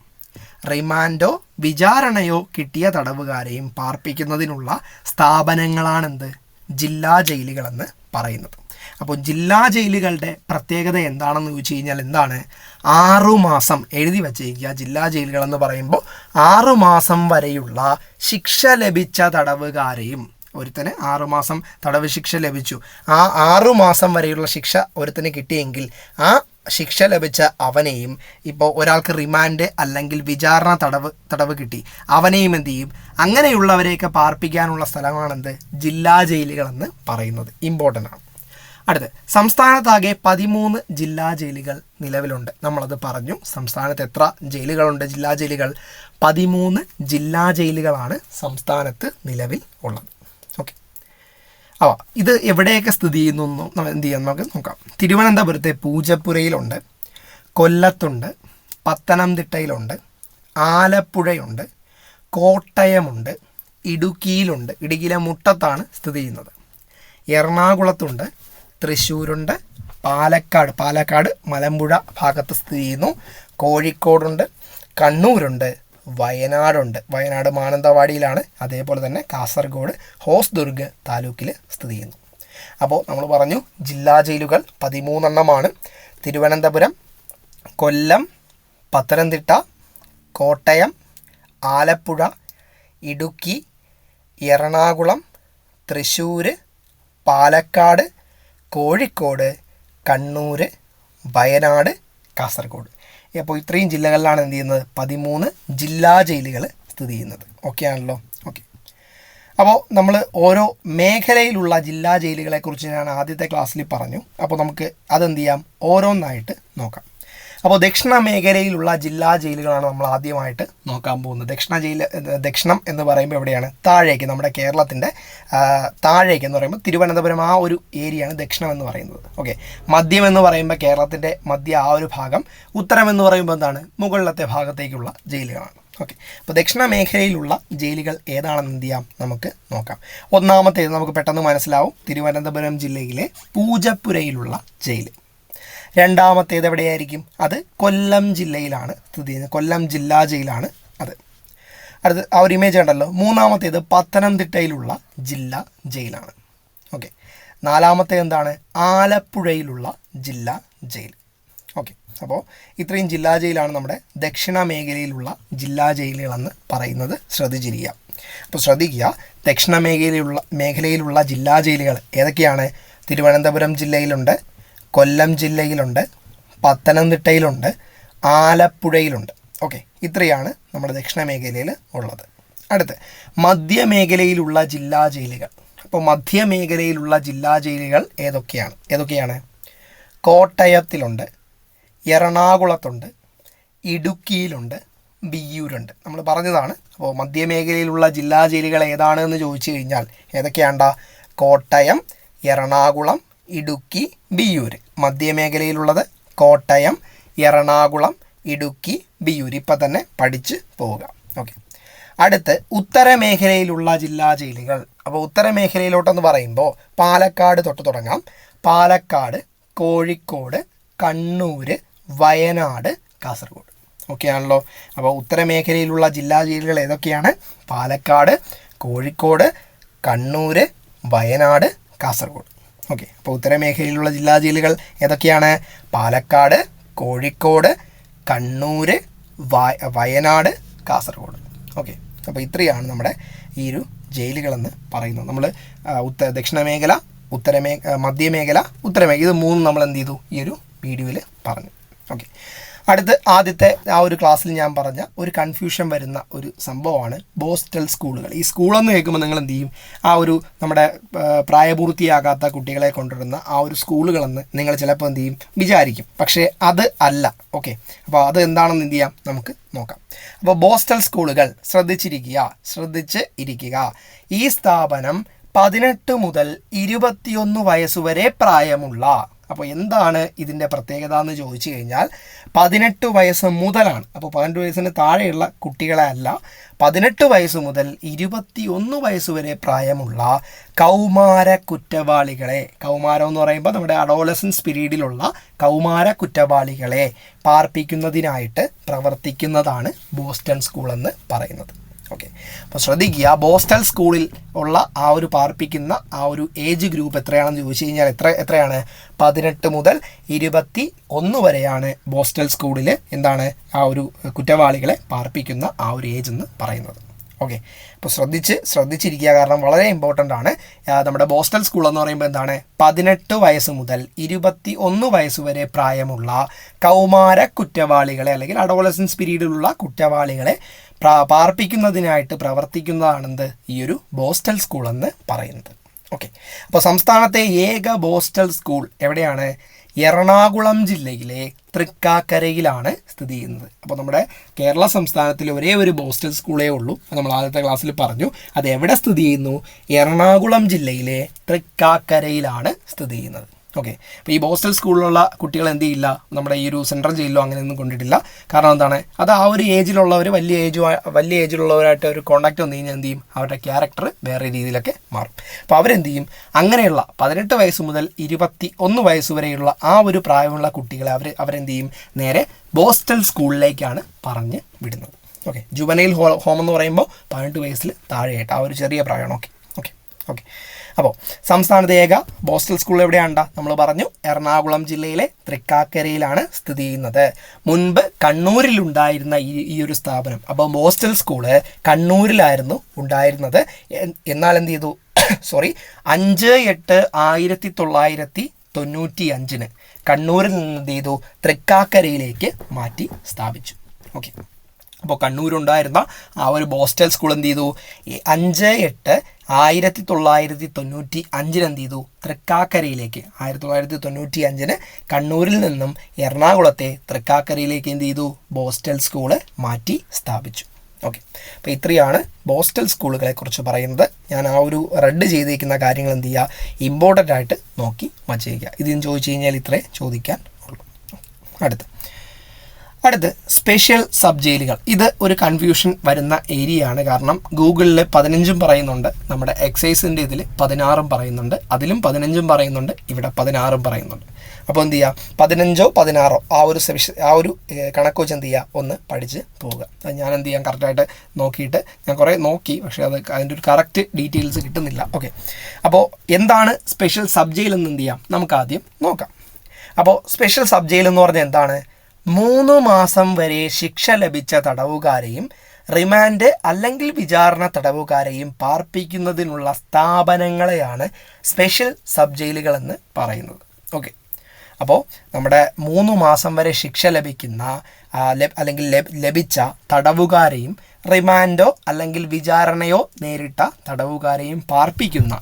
റിമാൻഡോ വിചാരണയോ കിട്ടിയ തടവുകാരെയും പാർപ്പിക്കുന്നതിനുള്ള സ്ഥാപനങ്ങളാണെന്ത്? ജില്ലാ ജയിലുകളെന്ന് പറയുന്നത്. അപ്പോൾ ജില്ലാ ജയിലുകളുടെ പ്രത്യേകത എന്താണെന്ന് ചോദിച്ചു കഴിഞ്ഞാൽ എന്താണ്? ആറു മാസം എഴുതി വച്ചേക്കുക ജില്ലാ ജയിലുകളെന്ന് പറയുമ്പോൾ ആറു മാസം വരെയുള്ള ശിക്ഷ ലഭിച്ച തടവുകാരെയും ഒരുത്തന് ആറുമാസം തടവ് ശിക്ഷ ലഭിച്ചു. ആ ആറുമാസം വരെയുള്ള ശിക്ഷ ഒരുത്തന് കിട്ടിയെങ്കിൽ ആ ശിക്ഷ ലഭിച്ച അവനെയും ഇപ്പോൾ ഒരാൾക്ക് റിമാൻഡ് അല്ലെങ്കിൽ വിചാരണ തടവ് തടവ് കിട്ടി. അവനെയും എന്ത് ചെയ്യും? അങ്ങനെയുള്ളവരെയൊക്കെ പാർപ്പിക്കാനുള്ള സ്ഥലമാണെന്ത്? ജില്ലാ ജയിലുകളെന്ന് പറയുന്നത്. ഇമ്പോർട്ടന്റ് ആണ്. അടുത്ത് സംസ്ഥാനത്താകെ പതിമൂന്ന് ജില്ലാ ജയിലുകൾ നിലവിലുണ്ട്. നമ്മളത് പറഞ്ഞു. സംസ്ഥാനത്ത് എത്ര ജയിലുകളുണ്ട് ജില്ലാ ജയിലുകൾ? പതിമൂന്ന് ജില്ലാ ജയിലുകളാണ് സംസ്ഥാനത്ത് നിലവിൽ ഉള്ളത്. ഓക്കെ. അവ ഇത് എവിടെയൊക്കെ സ്ഥിതി ചെയ്യുന്നു നമ്മൾ എന്ത് ചെയ്യാം? നമുക്ക് നോക്കാം. തിരുവനന്തപുരത്തെ പൂജപ്പുരയിലുണ്ട് കൊല്ലത്തുണ്ട് പത്തനംതിട്ടയിലുണ്ട് ആലപ്പുഴയുണ്ട് കോട്ടയമുണ്ട് ഇടുക്കിയിലുണ്ട്. ഇടുക്കിയിലെ മുട്ടത്താണ് സ്ഥിതി ചെയ്യുന്നത്. എറണാകുളത്തുണ്ട് തൃശ്ശൂരുണ്ട് പാലക്കാട് പാലക്കാട് മലമ്പുഴ ഭാഗത്ത് സ്ഥിതി ചെയ്യുന്നു. കോഴിക്കോടുണ്ട് കണ്ണൂരുണ്ട് വയനാടുണ്ട്. വയനാട് മാനന്തവാടിയിലാണ് അതേപോലെ തന്നെ കാസർഗോഡ് ഹോസ്ദുർഗ് താലൂക്കിൽ സ്ഥിതി ചെയ്യുന്നു. അപ്പോൾ നമ്മൾ പറഞ്ഞു ജില്ലാ ജയിലുകൾ പതിമൂന്നെണ്ണമാണ്. തിരുവനന്തപുരം കൊല്ലം പത്തനംതിട്ട കോട്ടയം ആലപ്പുഴ ഇടുക്കി എറണാകുളം തൃശ്ശൂർ പാലക്കാട് കോഴിക്കോട് കണ്ണൂർ വയനാട് കാസർഗോഡ്. അപ്പോൾ ഇത്രയും ജില്ലകളിലാണ് എന്ത് ചെയ്യുന്നത്? പതിമൂന്ന് ജില്ലാ ജയിലുകൾ സ്ഥിതി ചെയ്യുന്നത്. ഓക്കെ ആണല്ലോ? ഓക്കെ അപ്പോൾ നമ്മൾ ഓരോ മേഖലയിലുള്ള ജില്ലാ ജയിലുകളെക്കുറിച്ച് ഞാൻ ആദ്യത്തെ ക്ലാസ്സിൽ പറഞ്ഞു. അപ്പോൾ നമുക്ക് അതെന്ത് ചെയ്യാം? ഓരോന്നായിട്ട് നോക്കാം. അപ്പോൾ ദക്ഷിണ മേഖലയിലുള്ള ജില്ലാ ജയിലുകളാണ് നമ്മൾ ആദ്യമായിട്ട് നോക്കാൻ പോകുന്നത്. ദക്ഷിണ ജയിൽ ദക്ഷിണം എന്ന് പറയുമ്പോൾ എവിടെയാണ്? താഴേക്ക് നമ്മുടെ കേരളത്തിന്റെ താഴേക്ക് എന്ന് പറയുമ്പോൾ തിരുവനന്തപുരം ആ ഒരു ഏരിയയാണ് ദക്ഷിണം എന്ന് പറയുന്നത്. ഓക്കെ. മദ്യം എന്ന് പറയുമ്പോൾ കേരളത്തിന്റെ മധ്യ ആ ഒരു ഭാഗം. ഉത്തരം എന്ന് പറയുമ്പോൾ എന്താണ്? മുകളിലത്തെ ഭാഗത്തേക്കുള്ള ജയിലുകളാണ്. ഓക്കെ. അപ്പോൾ ദക്ഷിണ മേഖലയിലുള്ള ജയിലുകൾ ഏതാണെന്ന് എന്ത് ചെയ്യാം? നമുക്ക് നോക്കാം. ഒന്നാമത്തേത് നമുക്ക് പെട്ടെന്ന് മനസ്സിലാവും. തിരുവനന്തപുരം ജില്ലയിലെ പൂജപ്പുരയിലുള്ള ജയിൽ രണ്ടാമത്തേത് എവിടെയായിരിക്കും? അത് കൊല്ലം ജില്ലയിലാണ് സ്ഥിതി ചെയ്യുന്നത്. കൊല്ലം ജില്ലാ ജയിലാണ് അത്. അടുത്ത് ആ ഒരു ഇമേജ് ഉണ്ടല്ലോ. മൂന്നാമത്തേത് പത്തനംതിട്ടയിലുള്ള ജില്ലാ ജയിലാണ്. ഓക്കെ നാലാമത്തേത് എന്താണ്? ആലപ്പുഴയിലുള്ള ജില്ലാ ജയിൽ. ഓക്കെ അപ്പോൾ ഇത്രയും ജില്ലാ ജയിലാണ് നമ്മുടെ ദക്ഷിണ മേഖലയിലുള്ള ജില്ലാ ജയിലുകളെന്ന് പറയുന്നത് ശ്രദ്ധിച്ചിരിക്കുക. അപ്പോൾ ശ്രദ്ധിക്കുക ദക്ഷിണ മേഖലയിലുള്ള മേഖലയിലുള്ള ജില്ലാ ജയിലുകൾ ഏതൊക്കെയാണ്? തിരുവനന്തപുരം ജില്ലയിലുണ്ട് കൊല്ലം ജില്ലയിലുണ്ട് പത്തനംതിട്ടയിലുണ്ട് ആലപ്പുഴയിലുണ്ട്. ഓക്കെ ഇത്രയാണ് നമ്മുടെ ദക്ഷിണ മേഖലയിൽ ഉള്ളത്. അടുത്ത് മധ്യമേഖലയിലുള്ള ജില്ലാ ജയിലുകൾ. അപ്പോൾ മധ്യമേഖലയിലുള്ള ജില്ലാ ജയിലുകൾ ഏതൊക്കെയാണ്? ഏതൊക്കെയാണ്? കോട്ടയത്തിലുണ്ട് എറണാകുളത്തുണ്ട് ഇടുക്കിയിലുണ്ട് ബിയ്യൂരുണ്ട് നമ്മൾ പറഞ്ഞതാണ് അപ്പോൾ മധ്യമേഖലയിലുള്ള ജില്ലാ ജയിലുകൾ ഏതാണ് എന്ന് ചോദിച്ചു കഴിഞ്ഞാൽ ഏതൊക്കെയാണ്ട? കോട്ടയം എറണാകുളം ഇടുക്കി ബിയൂർ മധ്യമേഖലയിലുള്ളത് കോട്ടയം എറണാകുളം ഇടുക്കി ബിയൂർ ഇപ്പം തന്നെ പഠിച്ച് പോവുക ഓക്കെ. അടുത്ത് ഉത്തരമേഖലയിലുള്ള ജില്ലാ ജയിലുകൾ. അപ്പോൾ ഉത്തരമേഖലയിലോട്ടെന്ന് പറയുമ്പോൾ പാലക്കാട് തൊട്ട് തുടങ്ങാം. പാലക്കാട് കോഴിക്കോട് കണ്ണൂർ വയനാട് കാസർഗോഡ്. ഓക്കെ ആണല്ലോ? അപ്പോൾ ഉത്തരമേഖലയിലുള്ള ജില്ലാ ജയിലുകൾ ഏതൊക്കെയാണ്? പാലക്കാട് കോഴിക്കോട് കണ്ണൂർ വയനാട് കാസർഗോഡ്. ഓക്കെ. അപ്പോൾ ഉത്തരമേഖലയിലുള്ള ജില്ലാ ജയിലുകൾ ഏതൊക്കെയാണ്? പാലക്കാട് കോഴിക്കോട് കണ്ണൂർ വയ വയനാട് കാസർഗോഡ്. ഓക്കെ. അപ്പോൾ ഇത്രയാണ് നമ്മുടെ ഈ ഒരു ജയിലുകളെന്ന് പറയുന്നത്. നമ്മൾ ഉത്ത ദക്ഷിണമേഖല ഉത്തരമേ മധ്യമേഖല ഉത്തരമേഖല ഇത് മൂന്നും നമ്മൾ എന്ത് ചെയ്തു? ഈ ഒരു വീഡിയോയിൽ പറഞ്ഞു. ഓക്കെ. അടുത്ത് ആദ്യത്തെ ആ ഒരു ക്ലാസ്സിൽ ഞാൻ പറഞ്ഞ ഒരു കൺഫ്യൂഷൻ വരുന്ന ഒരു സംഭവമാണ് ബോസ്റ്റൽ സ്കൂളുകൾ. ഈ സ്കൂളെന്ന് കേൾക്കുമ്പോൾ നിങ്ങൾ എന്ത് ചെയ്യും? ആ ഒരു നമ്മുടെ പ്രായപൂർത്തിയാകാത്ത കുട്ടികളെ കൊണ്ടുവരുന്ന ആ ഒരു സ്കൂളുകളെന്ന് നിങ്ങൾ ചിലപ്പോൾ എന്ത് ചെയ്യും? വിചാരിക്കും. പക്ഷേ അത് അല്ല. ഓക്കെ. അപ്പോൾ അത് എന്താണെന്ന് എന്ത് ചെയ്യാം? നമുക്ക് നോക്കാം. അപ്പോൾ ബോസ്റ്റൽ സ്കൂളുകൾ ശ്രദ്ധിച്ചിരിക്കുക. ശ്രദ്ധിച്ച് ഇരിക്കുക. ഈ സ്ഥാപനം പതിനെട്ട് മുതൽ ഇരുപത്തിയൊന്ന് വയസ്സുവരെ പ്രായമുള്ള അപ്പോൾ എന്താണ് ഇതിന്റെ പ്രത്യേകത എന്ന് ചോദിച്ചു കഴിഞ്ഞാൽ പതിനെട്ട് വയസ്സ് മുതലാണ്. അപ്പോൾ പതിനെട്ട് വയസ്സിന് താഴെയുള്ള കുട്ടികളെ അല്ല പതിനെട്ട് വയസ്സ് മുതൽ ഇരുപത്തി ഒന്ന് വയസ്സ് വരെ പ്രായമുള്ള കൗമാര കുറ്റവാളികളെ കൗമാരം എന്ന് പറയുമ്പോൾ നമ്മുടെ അഡോളസൻസ് പീരീഡിലുള്ള കൗമാര കുറ്റവാളികളെ പാർപ്പിക്കുന്നതിനായിട്ട് പ്രവർത്തിക്കുന്നതാണ് ബോസ്റ്റൺ സ്കൂൾ എന്ന് പറയുന്നത്. ഓക്കെ. അപ്പോൾ ശ്രദ്ധിക്കുക ബോസ്റ്റൽ സ്കൂളിൽ ഉള്ള ആ ഒരു പാർപ്പിക്കുന്ന ആ ഒരു ഏജ് ഗ്രൂപ്പ് എത്രയാണെന്ന് ചോദിച്ചു കഴിഞ്ഞാൽ എത്ര എത്രയാണ്? പതിനെട്ട് മുതൽ ഇരുപത്തി ഒന്ന് വരെയാണ് ബോസ്റ്റൽ സ്കൂളിൽ എന്താണ് ആ ഒരു കുറ്റവാളികളെ പാർപ്പിക്കുന്ന ആ ഒരു ഏജ് എന്ന് പറയുന്നത്. ഓക്കെ അപ്പോൾ ശ്രദ്ധിച്ച് ശ്രദ്ധിച്ചിരിക്കുക കാരണം വളരെ ഇമ്പോർട്ടന്റ് ആണ്. നമ്മുടെ ബോസ്റ്റൽ സ്കൂൾ എന്ന് പറയുമ്പോൾ എന്താണ്? പതിനെട്ട് വയസ്സ് മുതൽ ഇരുപത്തി ഒന്ന് വയസ്സ് വരെ പ്രായമുള്ള കൗമാര കുറ്റവാളികളെ അല്ലെങ്കിൽ അഡോളസൻസ് പീരീഡിലുള്ള കുറ്റവാളികളെ പാർപ്പിക്കുന്നതിനായിട്ട് പ്രവർത്തിക്കുന്നതാണെന്ത്? ഈ ഒരു ബോസ്റ്റൽ സ്കൂൾ എന്ന് പറയുന്നത്. ഓക്കെ അപ്പോൾ സംസ്ഥാനത്തെ ഏക ബോസ്റ്റൽ സ്കൂൾ എവിടെയാണ്? എറണാകുളം ജില്ലയിലെ തൃക്കാക്കരയിലാണ് സ്ഥിതി ചെയ്യുന്നത്. അപ്പോൾ നമ്മുടെ കേരള സംസ്ഥാനത്തിൽ ഒരേ ഒരു ബോസ്റ്റൽ സ്കൂളേ ഉള്ളൂ. നമ്മൾ ആദ്യത്തെ ക്ലാസ്സിൽ പറഞ്ഞു അത് എവിടെ സ്ഥിതി ചെയ്യുന്നു? എറണാകുളം ജില്ലയിലെ തൃക്കാക്കരയിലാണ് സ്ഥിതി ചെയ്യുന്നത്. ഓക്കെ അപ്പോൾ ഈ ബോസ്റ്റൽ സ്കൂളിലുള്ള കുട്ടികൾ എന്ത് ചെയ്യില്ല? നമ്മുടെ ഈ ഒരു സെൻട്രൽ ജയിലിലോ അങ്ങനെയൊന്നും കൊണ്ടിട്ടില്ല. കാരണം എന്താണ്? അത് ആ ഒരു ഏജിലുള്ളവർ വലിയ ഏജ് വലിയ ഏജിലുള്ളവരായിട്ട് ഒരു കോണ്ടാക്ട് വന്നു കഴിഞ്ഞാൽ എന്ത് ചെയ്യും? അവരുടെ ക്യാരക്ടർ വേറെ രീതിയിലൊക്കെ മാറും. അപ്പോൾ അവരെന്ത് ചെയ്യും? അങ്ങനെയുള്ള പതിനെട്ട് വയസ്സ് മുതൽ ഇരുപത്തി ഒന്ന് വയസ്സ് വരെയുള്ള ആ ഒരു പ്രായമുള്ള കുട്ടികളെ അവർ അവരെന്ത് ചെയ്യും? നേരെ ബോസ്റ്റൽ സ്കൂളിലേക്കാണ് പറഞ്ഞ് വിടുന്നത്. ഓക്കെ ജുവനൈൽ ഹോ ഹോം എന്ന് പറയുമ്പോൾ പതിനെട്ട് വയസ്സിൽ താഴെയായിട്ട് ആ ഒരു ചെറിയ പ്രായമാണ്. ഓക്കെ ഓക്കെ ഓക്കെ അപ്പോൾ സംസ്ഥാനത്തെ ഏക ബോസ്റ്റൽ സ്കൂൾ എവിടെയാണ്ട? നമ്മൾ പറഞ്ഞു എറണാകുളം ജില്ലയിലെ തൃക്കാക്കരയിലാണ് സ്ഥിതി ചെയ്യുന്നത്. മുൻപ് കണ്ണൂരിലുണ്ടായിരുന്ന ഈ ഈ ഒരു സ്ഥാപനം. അപ്പോൾ ബോസ്റ്റൽ സ്കൂൾ കണ്ണൂരിലായിരുന്നു ഉണ്ടായിരുന്നത്. എന്നാൽ എന്ത് ചെയ്തു? *coughs* സോറി അഞ്ച് എട്ട് ആയിരത്തി തൊള്ളായിരത്തി തൊണ്ണൂറ്റി അഞ്ചിന് കണ്ണൂരിൽ നിന്ന് എന്ത് ചെയ്തു? തൃക്കാക്കരയിലേക്ക് മാറ്റി സ്ഥാപിച്ചു. ഓക്കെ. അപ്പോൾ കണ്ണൂരുണ്ടായിരുന്ന ആ ഒരു ബോസ്റ്റൽ സ്കൂൾ എന്ത് ചെയ്തു? അഞ്ച് എട്ട് ആയിരത്തി തൊള്ളായിരത്തി തൊണ്ണൂറ്റി അഞ്ചിന് എന്ത് ചെയ്തു? തൃക്കാക്കരയിലേക്ക് ആയിരത്തി തൊള്ളായിരത്തി തൊണ്ണൂറ്റി അഞ്ചിന് കണ്ണൂരിൽ നിന്നും എറണാകുളത്തെ തൃക്കാക്കരയിലേക്ക് എന്ത് ചെയ്തു? ബോസ്റ്റൽ സ്കൂൾ മാറ്റി സ്ഥാപിച്ചു. ഓക്കെ. അപ്പോൾ ഇത്രയാണ് ബോസ്റ്റൽ സ്കൂളുകളെക്കുറിച്ച് പറയുന്നത്. ഞാൻ ആ ഒരു റെഡ് ചെയ്തിരിക്കുന്ന കാര്യങ്ങൾ എന്ത് ചെയ്യുക? ഇമ്പോർട്ടന്റ് ആയിട്ട് നോക്കി വച്ചേക്കുക. ഇതിന് ചോദിച്ചു കഴിഞ്ഞാൽ ഇത്രേ ചോദിക്കാൻ ഉള്ളൂ. അടുത്ത്. അടുത്ത് സ്പെഷ്യൽ സബ് ജയിലുകൾ ഇത് ഒരു കൺഫ്യൂഷൻ വരുന്ന ഏരിയ ആണ് കാരണം ഗൂഗിളിൽ പതിനഞ്ചും പറയുന്നുണ്ട്. നമ്മുടെ എക്സൈസിന്റെ ഇതിൽ പതിനാറും പറയുന്നുണ്ട്. അതിലും പതിനഞ്ചും പറയുന്നുണ്ട്. ഇവിടെ പതിനാറും പറയുന്നുണ്ട്. അപ്പോൾ എന്ത് ചെയ്യുക പതിനഞ്ചോ പതിനാറോ ആ ഒരു സെവിഷ- ആ ഒരു കണക്ക് വെച്ച് എന്ത് ചെയ്യുക ഒന്ന് പഠിച്ച് പോവുക. അത് ഞാൻ എന്ത് ചെയ്യാം? കറക്റ്റായിട്ട് നോക്കിയിട്ട് ഞാൻ കുറേ നോക്കി. പക്ഷേ അത് അതിന്റെ ഒരു കറക്റ്റ് ഡീറ്റെയിൽസ് കിട്ടുന്നില്ല. ഓക്കെ അപ്പോൾ എന്താണ് സ്പെഷ്യൽ സബ് ജയിൽ എന്ന് എന്ത് ചെയ്യാം? നമുക്ക് ആദ്യം നോക്കാം. അപ്പോൾ സ്പെഷ്യൽ സബ് ജയിൽ എന്ന് പറഞ്ഞാൽ എന്താണ്? മൂന്ന് മാസം വരെ ശിക്ഷ ലഭിച്ച തടവുകാരെയും റിമാൻഡ് അല്ലെങ്കിൽ വിചാരണ തടവുകാരെയും പാർപ്പിക്കുന്നതിനുള്ള സ്ഥാപനങ്ങളെയാണ് സ്പെഷ്യൽ സബ് ജയിലുകൾ എന്ന് പറയുന്നത്. ഓക്കെ. അപ്പോൾ നമ്മുടെ മൂന്ന് മാസം വരെ ശിക്ഷ ലഭിക്കുന്ന അല്ലെങ്കിൽ ലഭിച്ച തടവുകാരെയും റിമാൻഡോ അല്ലെങ്കിൽ വിചാരണയോ നേരിട്ട തടവുകാരെയും പാർപ്പിക്കുന്ന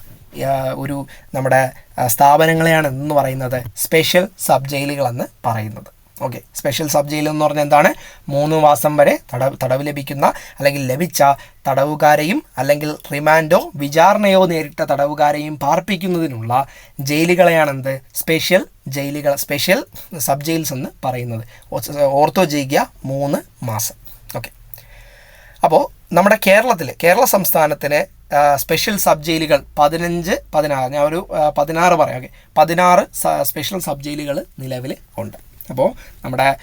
ഒരു നമ്മുടെ സ്ഥാപനങ്ങളെയാണ് എന്ന് പറയുന്നത് സ്പെഷ്യൽ സബ് ജയിലുകളെന്ന് പറയുന്നത്. ഓക്കെ സ്പെഷ്യൽ സബ് ജയിൽ എന്ന് പറഞ്ഞാൽ എന്താണ്? മൂന്ന് മാസം വരെ തടവ് തടവ് ലഭിക്കുന്ന അല്ലെങ്കിൽ ലഭിച്ച തടവുകാരെയും അല്ലെങ്കിൽ റിമാൻഡോ വിചാരണയോ നേരിട്ട തടവുകാരെയും പാർപ്പിക്കുന്നതിനുള്ള ജയിലുകളെയാണ് എന്ത് സ്പെഷ്യൽ ജയിലുകൾ സ്പെഷ്യൽ സബ് ജയിൽസ് എന്ന് പറയുന്നത്. ഓർത്തോ ജയിക്കുക മൂന്ന് മാസം. ഓക്കെ അപ്പോൾ നമ്മുടെ കേരളത്തിൽ കേരള സംസ്ഥാനത്തിന് സ്പെഷ്യൽ സബ് ജയിലുകൾ പതിനഞ്ച് പതിനാറ് ഞാൻ ഒരു പതിനാറ് പറയാം. ഓക്കെ പതിനാറ് സ്പെഷ്യൽ സബ് ജയിലുകൾ നിലവിൽ ഉണ്ട്. അപ്പോൾ നമ്മുടെ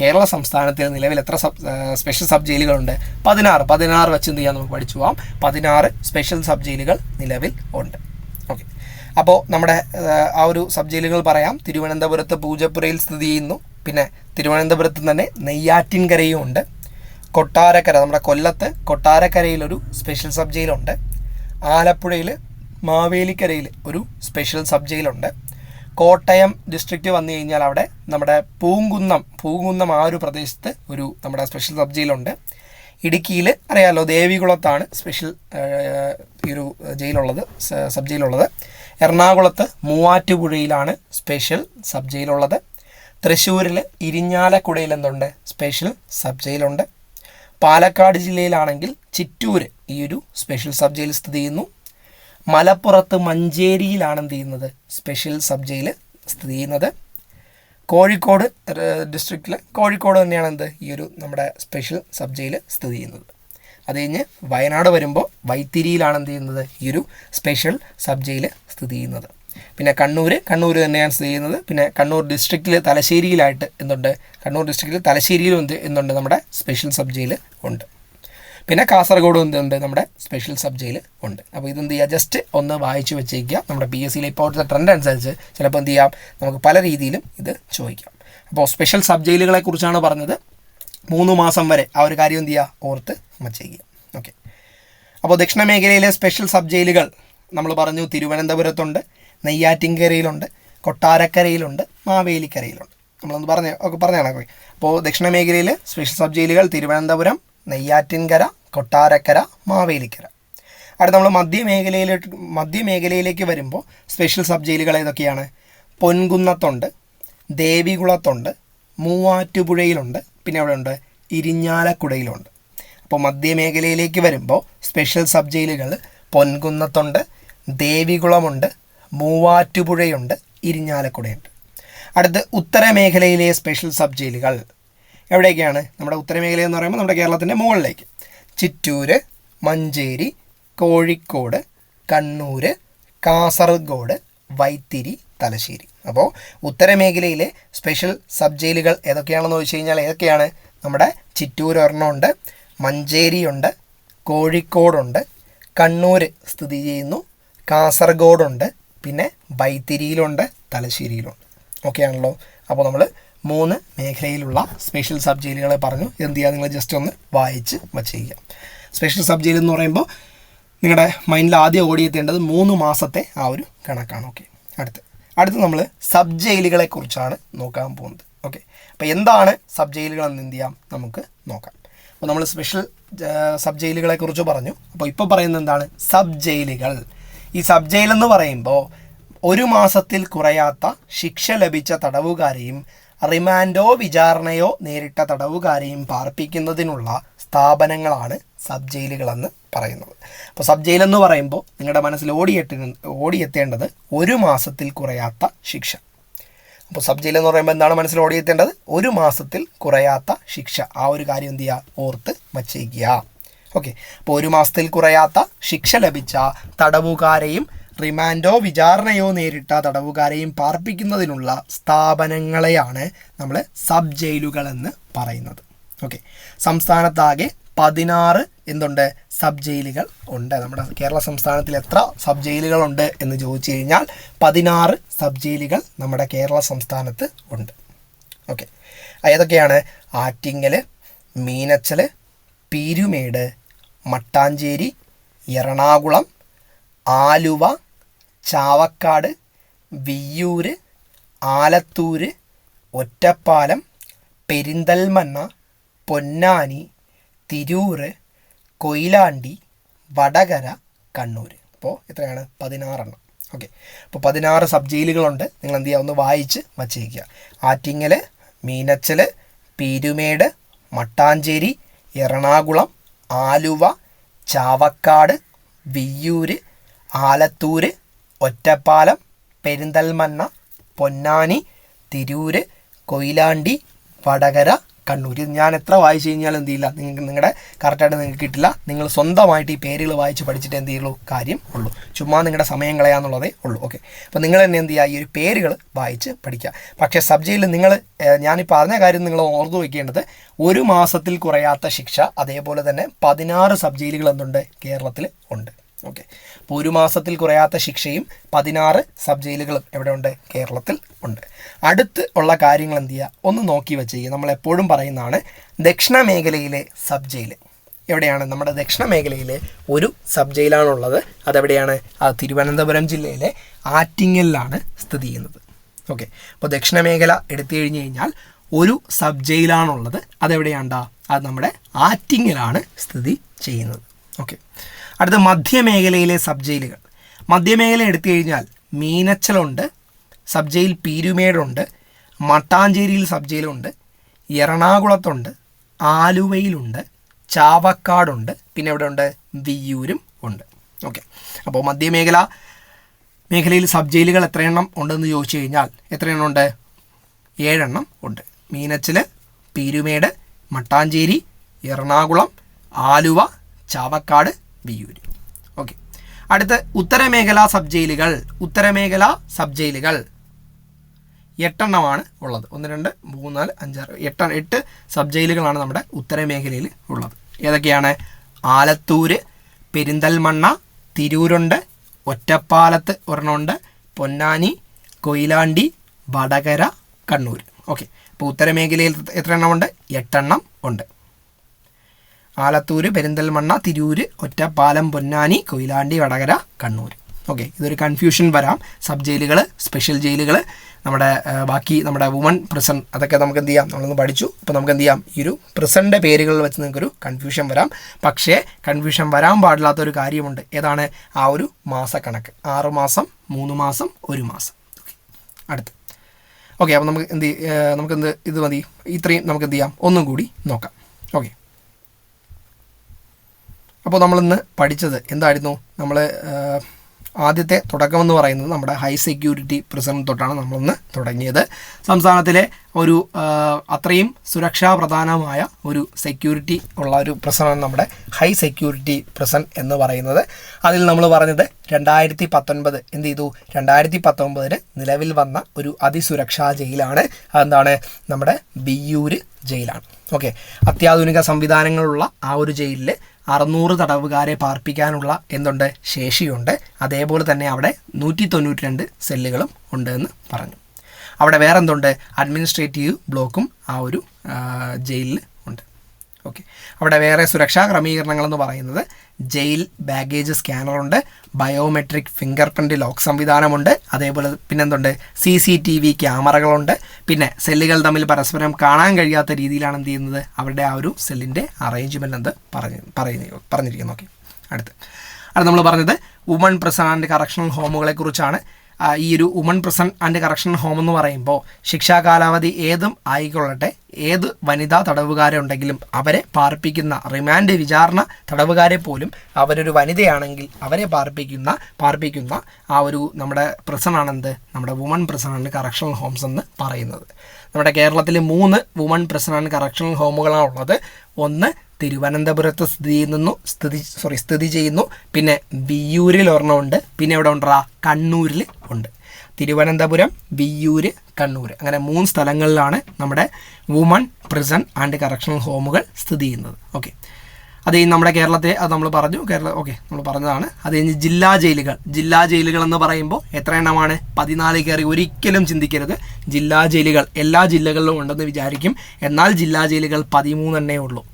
കേരള സംസ്ഥാനത്തിൽ നിലവിൽ എത്ര സബ് സ്പെഷ്യൽ സബ് ജയിലുകളുണ്ട് പതിനാറ്. പതിനാറ് വെച്ച് എന്ത് ചെയ്യാൻ നമുക്ക് പഠിച്ചു പോകാം പതിനാറ് സ്പെഷ്യൽ സബ് ജയിലുകൾ നിലവിൽ ഉണ്ട്. ഓക്കെ. അപ്പോൾ നമ്മുടെ ആ, ഒരു സബ് ജയിലുകൾ പറയാം. തിരുവനന്തപുരത്ത് പൂജപ്പുരയിൽ സ്ഥിതി ചെയ്യുന്നു. പിന്നെ തിരുവനന്തപുരത്ത് തന്നെ നെയ്യാറ്റിൻകരയും ഉണ്ട്. കൊട്ടാരക്കര നമ്മുടെ കൊല്ലത്ത് കൊട്ടാരക്കരയിലൊരു സ്പെഷ്യൽ സബ് ജയിലുണ്ട് ആലപ്പുഴയിൽ മാവേലിക്കരയിൽ ഒരു സ്പെഷ്യൽ സബ് ജയിലുണ്ട് കോട്ടയം ഡിസ്ട്രിക്റ്റ് വന്നു കഴിഞ്ഞാൽ അവിടെ നമ്മുടെ പൂങ്കുന്നം പൂങ്കുന്നം ആ ഒരു പ്രദേശത്ത് ഒരു നമ്മുടെ സ്പെഷ്യൽ സബ് ജയിലുണ്ട് ഇടുക്കിയിൽ അറിയാമല്ലോ ദേവികുളത്താണ് സ്പെഷ്യൽ ഈ ഒരു ജയിലുള്ളത് സബ് ജയിലുള്ളത് എറണാകുളത്ത് മൂവാറ്റുപുഴയിലാണ് സ്പെഷ്യൽ സബ് ജയിലുള്ളത് തൃശ്ശൂരിൽ ഇരിഞ്ഞാലക്കുടയിൽ എന്തുണ്ട്? സ്പെഷ്യൽ സബ് ജയിലുണ്ട് പാലക്കാട് ജില്ലയിലാണെങ്കിൽ ചിറ്റൂർ ഈ ഒരു സ്പെഷ്യൽ സബ് ജയിൽ സ്ഥിതി ചെയ്യുന്നു. മലപ്പുറത്ത് മഞ്ചേരിയിലാണ് എന്ത് ചെയ്യുന്നത്? സ്പെഷ്യൽ സബ് ജയിൽ സ്ഥിതി ചെയ്യുന്നത്. കോഴിക്കോട് ഡിസ്ട്രിക്റ്റിൽ കോഴിക്കോട് തന്നെയാണ് എന്ത്? ഈ ഒരു നമ്മുടെ സ്പെഷ്യൽ സബ് ജയിൽ സ്ഥിതി ചെയ്യുന്നത്. അത് കഴിഞ്ഞ് വയനാട് വരുമ്പോൾ വൈത്തിരിയിലാണ് എന്ത് ചെയ്യുന്നത്? ഈ ഒരു സ്പെഷ്യൽ സബ് ജയിൽ സ്ഥിതി ചെയ്യുന്നത്. പിന്നെ കണ്ണൂർ കണ്ണൂർ തന്നെയാണ് സ്ഥിതി ചെയ്യുന്നത്. പിന്നെ കണ്ണൂർ ഡിസ്ട്രിക്റ്റിൽ തലശ്ശേരിയിലായിട്ട് എന്തുണ്ട്? കണ്ണൂർ ഡിസ്ട്രിക്റ്റിൽ തലശ്ശേരിയിലും എന്ത് എന്തുണ്ട്? നമ്മുടെ സ്പെഷ്യൽ സബ് ജയിൽ ഉണ്ട്. പിന്നെ കാസർഗോഡ് എന്തുണ്ട് നമ്മുടെ സ്പെഷ്യൽ സബ് ഉണ്ട്. അപ്പോൾ ഇതെന്ത് ചെയ്യുക? ജസ്റ്റ് ഒന്ന് വായിച്ചു വെച്ചേക്കുക. നമ്മുടെ പി എസ് സിയിലെ ഇപ്പോഴത്തെ ട്രെൻഡ് അനുസരിച്ച് ചിലപ്പോൾ എന്ത് ചെയ്യാം? നമുക്ക് പല രീതിയിലും ഇത് ചോദിക്കാം. അപ്പോൾ സ്പെഷ്യൽ സബ് ജയിലുകളെ കുറിച്ചാണ് പറഞ്ഞത്. മൂന്ന് മാസം വരെ ആ ഒരു കാര്യം എന്ത് ചെയ്യുക? ഓർത്ത് വച്ചേക്കുക ഓക്കെ അപ്പോൾ ദക്ഷിണ മേഖലയിലെ സ്പെഷ്യൽ സബ് ജയിലുകൾ നമ്മൾ പറഞ്ഞു തിരുവനന്തപുരത്തുണ്ട് നെയ്യാറ്റിൻകരയിലുണ്ട് കൊട്ടാരക്കരയിലുണ്ട് മാവേലിക്കരയിലുണ്ട്. നമ്മളൊന്ന് പറഞ്ഞ ഒക്കെ പറഞ്ഞാണ് അപ്പോൾ ദക്ഷിണ മേഖലയിൽ സ്പെഷ്യൽ സബ് ജയിലുകൾ തിരുവനന്തപുരം നെയ്യാറ്റിൻകര കൊട്ടാരക്കര മാവേലിക്കര. അടുത്ത നമ്മൾ മധ്യമേഖലയിലോട്ട് മധ്യമേഖലയിലേക്ക് വരുമ്പോൾ സ്പെഷ്യൽ സബ് ജയിലുകൾ ഏതൊക്കെയാണ്? പൊൻകുന്നത്തുണ്ട് ദേവികുളത്തുണ്ട് മൂവാറ്റുപുഴയിലുണ്ട് പിന്നെ അവിടെ ഉണ്ട് ഇരിഞ്ഞാലക്കുടയിലുണ്ട്. അപ്പോൾ മധ്യമേഖലയിലേക്ക് വരുമ്പോൾ സ്പെഷ്യൽ സബ് ജയിലുകൾ പൊൻകുന്നത്തുണ്ട് ദേവികുളമുണ്ട് മൂവാറ്റുപുഴയുണ്ട് ഇരിഞ്ഞാലക്കുടയുണ്ട്. അടുത്ത് ഉത്തരമേഖലയിലെ സ്പെഷ്യൽ സബ് ജയിലുകൾ എവിടെയൊക്കെയാണ്? നമ്മുടെ ഉത്തരമേഖല എന്ന് പറയുമ്പോൾ നമ്മുടെ കേരളത്തിന്റെ മുകളിലേക്ക്. ചിറ്റൂര് മഞ്ചേരി കോഴിക്കോട് കണ്ണൂർ കാസർഗോഡ് വൈത്തിരി തലശ്ശേരി. അപ്പോൾ ഉത്തരമേഖലയിലെ സ്പെഷ്യൽ സബ് ജയിലുകൾ ഏതൊക്കെയാണെന്ന് ചോദിച്ചു കഴിഞ്ഞാൽ ഏതൊക്കെയാണ്? നമ്മുടെ ചിറ്റൂർ ഒരെണ്ണമുണ്ട് മഞ്ചേരിയുണ്ട് കോഴിക്കോടുണ്ട് കണ്ണൂർ സ്ഥിതി ചെയ്യുന്നു കാസർഗോഡുണ്ട് പിന്നെ വൈത്തിരിയിലുണ്ട് തലശ്ശേരിയിലുണ്ട്. ഓക്കെ ആണല്ലോ അപ്പോൾ നമ്മൾ മൂന്ന് മേഖലയിലുള്ള സ്പെഷ്യൽ സബ് ജയിലുകളെ പറഞ്ഞു. എന്ത് ചെയ്യുക നിങ്ങൾ ജസ്റ്റ് ഒന്ന് വായിച്ച് വച്ചിരിക്കുക സ്പെഷ്യൽ സബ് ജയിൽ എന്ന് പറയുമ്പോൾ നിങ്ങളുടെ മൈൻഡിൽ ആദ്യം ഓടിയെത്തേണ്ടത് മൂന്ന് മാസത്തെ ആ ഒരു കണക്കാണ്. ഓക്കെ അടുത്ത്. അടുത്ത് നമ്മൾ സബ് ജയിലുകളെ കുറിച്ചാണ് നോക്കാൻ പോകുന്നത്. ഓക്കെ അപ്പോൾ എന്താണ് സബ് ജയിലുകൾ എന്ന് എന്ത് ചെയ്യാം? നമുക്ക് നോക്കാം. അപ്പോൾ നമ്മൾ സ്പെഷ്യൽ സബ് ജയിലുകളെ കുറിച്ച് പറഞ്ഞു. അപ്പോൾ ഇപ്പോൾ പറയുന്നത് എന്താണ്? സബ് ജയിലുകൾ ഈ സബ് ജയിൽ എന്ന് പറയുമ്പോൾ ഒരു മാസത്തിൽ കുറയാത്ത ശിക്ഷ ലഭിച്ച തടവുകാരെയും റിമാൻഡോ വിചാരണയോ നേരിട്ട തടവുകാരെയും പാർപ്പിക്കുന്നതിനുള്ള സ്ഥാപനങ്ങളാണ് സബ് ജയിലുകളെന്ന് പറയുന്നത്. അപ്പോൾ സബ് ജയിലെന്ന് പറയുമ്പോൾ നിങ്ങളുടെ മനസ്സിൽ ഓടിയെത്തി ഓടിയെത്തേണ്ടത് ഒരു മാസത്തിൽ കുറയാത്ത ശിക്ഷ. അപ്പോൾ സബ് ജയിൽ എന്ന് പറയുമ്പോൾ എന്താണ് മനസ്സിൽ ഓടിയെത്തേണ്ടത്? ഒരു മാസത്തിൽ കുറയാത്ത ശിക്ഷ. ആ ഒരു കാര്യം എന്ത് ചെയ്യുക ഓർത്ത് വച്ചേക്കുക. ഓക്കെ. അപ്പോൾ ഒരു മാസത്തിൽ കുറയാത്ത ശിക്ഷ ലഭിച്ച തടവുകാരെയും റിമാൻഡോ വിചാരണയോ നേരിട്ട തടവുകാരെയും പാർപ്പിക്കുന്നതിനുള്ള സ്ഥാപനങ്ങളെയാണ് നമ്മൾ സബ് ജയിലുകൾ എന്ന് പറയുന്നത്. ഓക്കെ. സംസ്ഥാനത്താകെ പതിനാറ് എന്തുണ്ട്? സബ് ജയിലുകൾ ഉണ്ട്. നമ്മുടെ കേരള സംസ്ഥാനത്തിൽ എത്ര സബ് ജയിലുകളുണ്ട് എന്ന് ചോദിച്ചു കഴിഞ്ഞാൽ പതിനാറ് സബ് ജയിലുകൾ നമ്മുടെ കേരള സംസ്ഥാനത്ത് ഉണ്ട്. ഓക്കെ. ഏതൊക്കെയാണ്? ആറ്റിങ്ങൽ മീനച്ചൽ പീരുമേട് മട്ടാഞ്ചേരി എറണാകുളം ആലുവ ചാവക്കാട് വിയ്യൂർ ആലത്തൂർ ഒറ്റപ്പാലം പെരിന്തൽമണ്ണ പൊന്നാനി തിരൂർ കൊയിലാണ്ടി വടകര കണ്ണൂർ അപ്പോൾ എത്രയാണ്? പതിനാറെണ്ണം. ഓക്കെ. അപ്പോൾ പതിനാറ് സബ് ജയിലുകളുണ്ട്. നിങ്ങൾ എന്ത് ചെയ്യുക? ഒന്ന് വായിച്ച് വച്ചേക്കുക. ആറ്റിങ്ങൽ മീനച്ചൽ പീരുമേട് മട്ടാഞ്ചേരി എറണാകുളം ആലുവ ചാവക്കാട് വിയ്യൂർ ആലത്തൂര് ഒറ്റപ്പാലം പെരിന്തൽമണ്ണ പൊന്നാനി തിരൂര് കൊയിലാണ്ടി വടകര കണ്ണൂർ ഇത് ഞാൻ എത്ര വായിച്ചു കഴിഞ്ഞാലും എന്ത് ചെയ്യില്ല. നിങ്ങൾക്ക് നിങ്ങളുടെ കറക്റ്റായിട്ട് നിങ്ങൾക്ക് കിട്ടില്ല. നിങ്ങൾ സ്വന്തമായിട്ട് ഈ പേരുകൾ വായിച്ച് പഠിച്ചിട്ട് എന്ത് ചെയ്യുള്ളൂ? കാര്യം ഉള്ളൂ. ചുമ്മാ നിങ്ങളുടെ സമയം കളയാന്നുള്ളതേ ഉള്ളൂ. ഓക്കെ. അപ്പോൾ നിങ്ങൾ തന്നെ എന്ത് ചെയ്യുക? ഈ ഒരു പേരുകൾ വായിച്ച് പഠിക്കുക. പക്ഷേ സബ്ജയിൽ നിങ്ങൾ ഞാനിപ്പോൾ പറഞ്ഞ കാര്യം നിങ്ങൾ ഓർത്തു വയ്ക്കേണ്ടത് ഒരു മാസത്തിൽ കുറയാത്ത ശിക്ഷ അതേപോലെ തന്നെ പതിനാറ് സബ്ജയിലുകൾ എന്തുണ്ട്? കേരളത്തിൽ ഉണ്ട്. ഓക്കെ അപ്പോൾ ഒരു മാസത്തിൽ കുറയാത്ത ശിക്ഷയും പതിനാറ് സബ് ജയിലുകളും എവിടെ ഉണ്ട്? കേരളത്തിൽ ഉണ്ട്. അടുത്ത് ഉള്ള കാര്യങ്ങൾ എന്ത് ചെയ്യുക? ഒന്ന് നോക്കി വെച്ചേക്കുക നമ്മൾ എപ്പോഴും പറയുന്നതാണ് ദക്ഷിണ മേഖലയിലെ സബ് ജയിൽ. എവിടെയാണ്? നമ്മുടെ ദക്ഷിണ മേഖലയിലെ ഒരു സബ് ജയിലാണുള്ളത്. അതെവിടെയാണ്? അത് തിരുവനന്തപുരം ജില്ലയിലെ ആറ്റിങ്ങലിലാണ് സ്ഥിതി ചെയ്യുന്നത്. ഓക്കെ അപ്പോൾ ദക്ഷിണ മേഖല എടുത്തു കഴിഞ്ഞ് കഴിഞ്ഞാൽ ഒരു സബ് ജയിലാണുള്ളത്. അതെവിടെയാണ്ടാ? അത് നമ്മുടെ ആറ്റിങ്ങലാണ് സ്ഥിതി ചെയ്യുന്നത്. ഓക്കെ അടുത്ത മധ്യമേഖലയിലെ സബ് ജയിലുകൾ മധ്യമേഖല എടുത്തു കഴിഞ്ഞാൽ മീനച്ചലുണ്ട് സബ് ജയിൽ പീരുമേടുണ്ട് മട്ടാഞ്ചേരിയിൽ സബ് ജയിലുണ്ട് എറണാകുളത്തുണ്ട് ആലുവയിലുണ്ട് ചാവക്കാടുണ്ട് പിന്നെ ഇവിടെ ഉണ്ട്? വിയ്യൂരും ഉണ്ട്. ഓക്കെ. അപ്പോൾ മധ്യമേഖല മേഖലയിൽ സബ് ജയിലുകൾ എത്രയെണ്ണം ഉണ്ടെന്ന് ചോദിച്ചു കഴിഞ്ഞാൽ എത്രയെണ്ണം ഉണ്ട്? ഏഴെണ്ണം ഉണ്ട്. മീനച്ചിൽ പീരുമേട് മട്ടാഞ്ചേരി എറണാകുളം ആലുവ ചാവക്കാട് വിയൂര്. ഓക്കെ. അടുത്ത ഉത്തരമേഖല സബ് ജയിലുകൾ ഉത്തരമേഖല സബ് ജയിലുകൾ എട്ടെണ്ണമാണ് ഉള്ളത്. ഒന്ന് രണ്ട് മൂന്ന് നാല് അഞ്ചാറ് എട്ട് എട്ട് സബ് ജയിലുകളാണ് നമ്മുടെ ഉത്തരമേഖലയിൽ ഉള്ളത്. ഏതൊക്കെയാണ്? ആലത്തൂർ പെരിന്തൽമണ്ണ തിരൂരുണ്ട് ഒറ്റപ്പാലത്ത് ഒരെണ്ണമുണ്ട് പൊന്നാനി കൊയിലാണ്ടി വടകര കണ്ണൂർ ഓക്കെ. അപ്പോൾ ഉത്തരമേഖലയിൽ എത്ര എണ്ണമുണ്ട് എട്ടെണ്ണം ഉണ്ട്. ആലത്തൂര് പെരിന്തൽമണ്ണ തിരൂർ ഒറ്റപ്പാലം പൊന്നാനി കൊയിലാണ്ടി വടകര കണ്ണൂർ. ഓക്കെ ഇതൊരു കൺഫ്യൂഷൻ വരാം. സബ് ജയിലുകൾ സ്പെഷ്യൽ ജയിലുകൾ നമ്മുടെ ബാക്കി നമ്മുടെ വുമൺ പ്രിസൺ അതൊക്കെ നമുക്ക് എന്ത് ചെയ്യാം? നമ്മളൊന്ന് പഠിച്ചു. അപ്പോൾ നമുക്ക് എന്ത് ചെയ്യാം? ഈ ഒരു പ്രിസന്റെ പേരുകളിൽ വെച്ച് നിങ്ങൾക്കൊരു കൺഫ്യൂഷൻ വരാം. പക്ഷേ കൺഫ്യൂഷൻ വരാൻ പാടില്ലാത്ത ഒരു കാര്യമുണ്ട്. ഏതാണ്? ആ ഒരു മാസക്കണക്ക്. ആറ് മാസം മൂന്ന് മാസം ഒരു മാസം. അടുത്ത്. ഓക്കെ അപ്പോൾ നമുക്ക് എന്ത് നമുക്ക് എന്ത് ഇത് മതി. ഇത്രയും നമുക്ക് എന്ത് ചെയ്യാം? ഒന്നും കൂടി നോക്കാം. ഓക്കെ അപ്പോൾ നമ്മളിന്ന് പഠിച്ചത് എന്തായിരുന്നു? നമ്മൾ ആദ്യത്തെ തുടക്കമെന്ന് പറയുന്നത് നമ്മുടെ ഹൈ സെക്യൂരിറ്റി പ്രിസൺ തൊട്ടാണ് നമ്മളിന്ന് തുടങ്ങിയത്. സംസ്ഥാനത്തിലെ ഒരു അത്രയും സുരക്ഷാ പ്രധാനമായ ഒരു സെക്യൂരിറ്റി ഉള്ള ഒരു പ്രസനാണ് നമ്മുടെ ഹൈ സെക്യൂരിറ്റി പ്രസൻ എന്ന് പറയുന്നത്. അതിൽ നമ്മൾ പറഞ്ഞത് രണ്ടായിരത്തി പത്തൊൻപത് എന്ത് ചെയ്തു? രണ്ടായിരത്തി പത്തൊൻപതിന് നിലവിൽ വന്ന ഒരു അതിസുരക്ഷാ ജയിലാണ്. അതെന്താണ്? നമ്മുടെ ബിയൂര് ജയിലാണ്. ഓക്കെ. അത്യാധുനിക സംവിധാനങ്ങളുള്ള ആ ഒരു ജയിലിൽ അറുന്നൂറ് തടവുകാരെ പാർപ്പിക്കാനുള്ള എന്തുണ്ട് ശേഷിയുണ്ട്. അതേപോലെ തന്നെ അവിടെ നൂറ്റി തൊണ്ണൂറ്റി രണ്ട് സെല്ലുകളും ഉണ്ട് എന്ന് പറഞ്ഞു. അവിടെ വേറെ എന്തുണ്ട് അഡ്മിനിസ്ട്രേറ്റീവ് ബ്ലോക്കും ആ ഒരു ജയിലിൽ ഓക്കെ അവിടെ വേറെ സുരക്ഷാ ക്രമീകരണങ്ങൾ എന്ന് പറയുന്നത് ജയിൽ ബാഗേജ് സ്കാനറുണ്ട് ബയോമെട്രിക് ഫിംഗർ പ്രിന്റ് ലോക്ക് സംവിധാനമുണ്ട് അതേപോലെ പിന്നെന്തുണ്ട്? സി സി ടി വി ക്യാമറകളുണ്ട്. പിന്നെ സെല്ലുകൾ തമ്മിൽ പരസ്പരം കാണാൻ കഴിയാത്ത രീതിയിലാണ് എന്ത് ചെയ്യുന്നത്? അവരുടെ ആ ഒരു സെല്ലിന്റെ അറേഞ്ച്മെന്റ് എന്ത് പറഞ്ഞ് പറയുന്നു പറഞ്ഞിരിക്കുന്നു. ഓക്കെ അടുത്ത്. അത് നമ്മൾ പറഞ്ഞത് വുമൺ പ്രസാൻഡ് കറക്ഷണൽ ഹോമുകളെ കുറിച്ചാണ് ആ, ഈ ഒരു woman prison and correction home എന്ന് പറയുമ്പോൾ ശിക്ഷാ കാലാവധി ഏതും ആയിക്കൊള്ളട്ടെ. ഏത് വനിതാ തടവുകാരെ ഉണ്ടെങ്കിലും അവരെ പാർപ്പിക്കുന്ന റിമാൻഡ് വിചാരണ തടവുകാരെ പോലും അവരൊരു വനിതയാണെങ്കിൽ അവരെ പാർപ്പിക്കുന്ന പാർപ്പിക്കുന്ന ആ ഒരു നമ്മുടെ പ്രിസണാണെന്ത് നമ്മുടെ woman prison and correctional homes എന്ന് പറയുന്നത്. നമ്മുടെ കേരളത്തിൽ മൂന്ന് വുമൺ പ്രിസൺ ആൻഡ് കറക്ഷണൽ ഹോമുകളാണുള്ളത് ഒന്ന് തിരുവനന്തപുരത്ത് സ്ഥിതി ചെയ്യുന്നു സ്ഥിതി സോറി സ്ഥിതി ചെയ്യുന്നു. പിന്നെ വിയ്യൂരിൽ ഒരെണ്ണമുണ്ട് പിന്നെ എവിടെ ഉണ്ടാ കണ്ണൂരിൽ ഉണ്ട്. തിരുവനന്തപുരം വിയ്യൂര് കണ്ണൂർ അങ്ങനെ മൂന്ന് സ്ഥലങ്ങളിലാണ് നമ്മുടെ വുമൺ പ്രിസൺ ആൻഡ് കറക്ഷണൽ ഹോമുകൾ സ്ഥിതി ചെയ്യുന്നത്. ഓക്കെ അത് നമ്മുടെ കേരളത്തെ അത് നമ്മൾ പറഞ്ഞു. കേരള ഓക്കെ നമ്മൾ പറഞ്ഞതാണ്. അത് കഴിഞ്ഞ് ജില്ലാ ജയിലുകൾ. ജില്ലാ ജയിലുകൾ എന്ന് പറയുമ്പോൾ എത്ര എണ്ണമാണ്? പതിനാല് കയറി ഒരിക്കലും ചിന്തിക്കരുത്. ജില്ലാ ജയിലുകൾ എല്ലാ ജില്ലകളിലും ഉണ്ടെന്ന് വിചാരിക്കും. എന്നാൽ ജില്ലാ ജയിലുകൾ പതിമൂന്നെണ്ണേ ഉള്ളൂ.